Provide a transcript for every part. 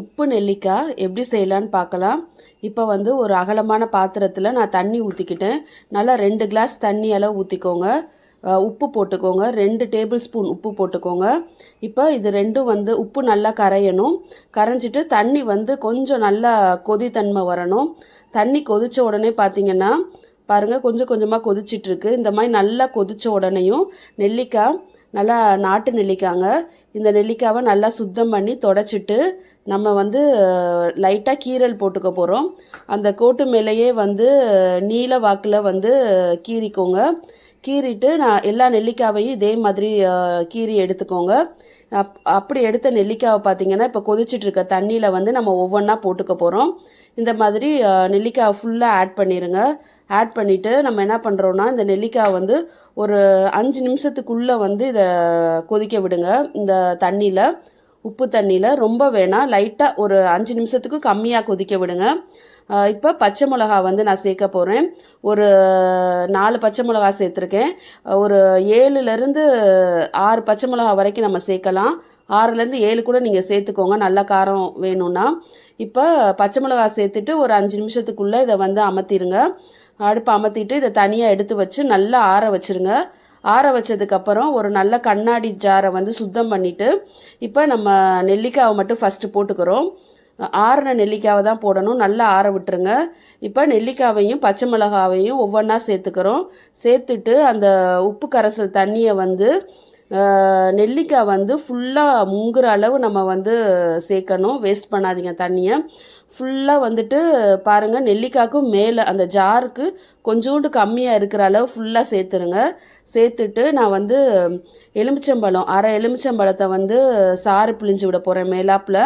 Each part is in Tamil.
உப்பு நெல்லிக்காய் எப்படி செய்யலான்னு பார்க்கலாம். இப்போ வந்து ஒரு அகலமான பாத்திரத்தில் நான் தண்ணி ஊற்றிக்கிட்டேன் நல்லா ரெண்டு கிளாஸ் தண்ணி அளவு ஊற்றிக்கோங்க உப்பு போட்டுக்கோங்க. ரெண்டு டேபிள் ஸ்பூன் உப்பு போட்டுக்கோங்க. இப்போ இது ரெண்டும் வந்து உப்பு நல்லா கரையணும். கரைஞ்சிட்டு தண்ணி வந்து கொஞ்சம் நல்லா கொதித்தன்மை வரணும். தண்ணி கொதித்த உடனே பார்த்தீங்கன்னா பாருங்கள் கொஞ்சம் கொஞ்சமாக கொதிச்சிட்ருக்கு இந்த மாதிரி நல்லா கொதித்த உடனேயும் நெல்லிக்காய் நல்லா நாட்டு நெல்லிக்காங்க. இந்த நெல்லிக்காவை நல்லா சுத்தம் பண்ணி தொடச்சிட்டு நம்ம வந்து லைட்டாக கீரல் போட்டுக்க போகிறோம் அந்த கோட்டு மேலேயே வந்து நீல வாக்கில் வந்து கீறிக்கோங்க. கீறிட்டு நான் எல்லா நெல்லிக்காவையும் இதே மாதிரி கீறி எடுத்துக்கோங்க. அப் அப்படி எடுத்த நெல்லிக்காவை பார்த்தீங்கன்னா இப்போ கொதிச்சிட்டு இருக்க தண்ணியில் வந்து நம்ம ஒவ்வொன்றா போட்டுக்க போகிறோம் இந்த மாதிரி நெல்லிக்காவை ஃபுல்லாக ஆட் பண்ணிடுங்க ஆட் பண்ணிவிட்டு நம்ம என்ன பண்ணுறோன்னா இந்த நெல்லிக்காய் வந்து ஒரு அஞ்சு நிமிஷத்துக்குள்ளே வந்து இதை கொதிக்க விடுங்க. இந்த தண்ணியில் உப்பு தண்ணியில் ரொம்ப வேணாம் லைட்டாக ஒரு அஞ்சு நிமிஷத்துக்கு கம்மியாக கொதிக்க விடுங்க. இப்போ பச்சை மிளகா வந்து நான் சேர்க்க போகிறேன் ஒரு நாலு பச்சை மிளகா சேர்த்துருக்கேன். ஒரு ஏழுலேருந்து ஆறு பச்சை மிளகா வரைக்கும் நம்ம சேர்க்கலாம். ஆறுலேருந்து ஏழு கூட நீங்கள் சேர்த்துக்கோங்க. நல்ல காரம் வேணும்னா. இப்போ பச்சை மிளகா சேர்த்துட்டு ஒரு அஞ்சு நிமிஷத்துக்குள்ளே இதை வந்து அமர்த்திடுங்க அடுப்பு அமர்த்திட்டு இதை தனியாக எடுத்து வச்சு நல்லா ஆற வச்சுருங்க. ஆற வச்சதுக்கப்புறம் ஒரு நல்ல கண்ணாடி ஜாரை வந்து சுத்தம் பண்ணிவிட்டு இப்போ நம்ம நெல்லிக்காவை மட்டும் ஃபஸ்ட்டு போட்டுக்கிறோம். ஆறின நெல்லிக்காவை தான் போடணும். நல்லா ஆற விட்டுருங்க. இப்போ நெல்லிக்காவையும் பச்சை மிளகாவையும் ஒவ்வொன்றா சேர்த்துக்கிறோம். சேர்த்துட்டு அந்த உப்பு கரைசல் தண்ணியை வந்து நெல்லிக்காய் வந்து ஃபுல்லாக முங்குற அளவு நம்ம வந்து சேர்க்கணும். வேஸ்ட் பண்ணாதீங்க தண்ணியை. ஃபுல்லாக வந்துட்டு பாருங்கள் நெல்லிக்காய்க்கும் மேலே அந்த ஜாருக்கு கொஞ்சோண்டு கம்மியாக இருக்கிற அளவு ஃபுல்லாக சேர்த்துருங்க. சேர்த்துட்டு நான் வந்து எலுமிச்சம்பழம் அரை எலுமிச்சம்பழத்தை வந்து சாறு பிழிஞ்சு விட போகிறேன் மேலாப்பில்.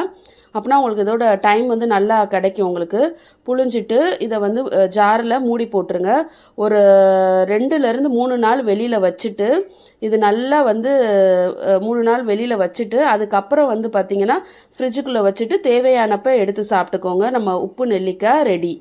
அப்படின்னா உங்களுக்கு இதோட டைம் வந்து நல்லா கிடைக்கும் உங்களுக்கு. புழிஞ்சிட்டு இதை வந்து ஜாரில் மூடி போட்டுருங்க. ஒரு ரெண்டுலேருந்து மூணு நாள் வெளியில் வச்சுட்டு இது நல்லா வந்து மூணு நாள் வெளியில் வச்சுட்டு அதுக்கப்புறம் வந்து பார்த்திங்கன்னா ஃப்ரிட்ஜுக்குள்ளே வச்சுட்டு தேவையானப்போ எடுத்து சாப்பிட்டுக்கோங்க. நம்ம உப்பு நெல்லிக்காய் ரெடி.